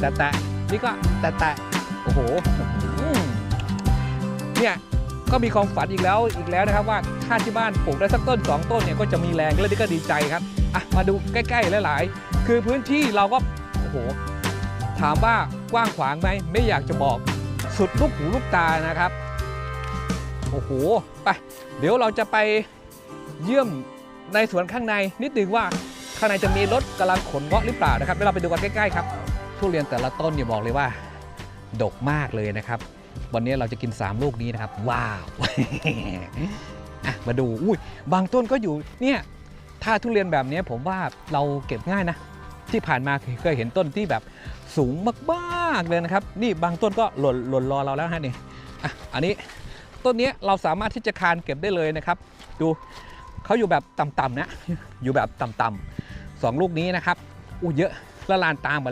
แตะแตะนี่ก็แตะแตะโอ้โหเนี่ยก็มีความฝันอีกแล้วอีกแล้วนะครับ ว่าถ้าที่บ้านปลูกได้สักต้นสองต้นเนี่ยก็จะมีแรงแล้วนี่ก็ดีใจครับอะมาดูใกล้ๆหลายๆ คือพื้นที่เราก็โอ้โหถามว่ากว้างขวางไหมไม่อยากจะบอกสุดลูกหูลูกตานะครับโอ้โหไปเดี๋ยวเราจะไปเยี่ยมในสวนข้างในนิดนึงว่าข้างในจะมีรถกำลังขนเงาะหรือเปล่านะครับเดี๋ยวเราไปดูกันใกล้ๆครับ ทุเรียนแต่ละต้นเนี่ยบอกเลยว่า ดกมากเลยนะครับ วันนี้เราจะกิน 3 ลูกนี้นะครับ ว้าวมาดูอุ้ยบางต้นก็อยู่เนี่ยถ้าทุเรียนแบบนี้ผมว่าเราเก็บง่ายนะ ที่ผ่านมาเคยเห็นต้นที่แบบสูงมากๆเลยนะครับ นี่บางต้นก็หล่นหล่นรอเราแล้วฮะนี่อะอันนี้ต้นนี้เราสามารถที่จะคานเก็บได้เลยนะครับ ดูเขาอยู่แบบต่ำๆนะ อยู่แบบต่ำๆสองลูกนี้นะครับอู้เยอะละลานตามหมดแล้ว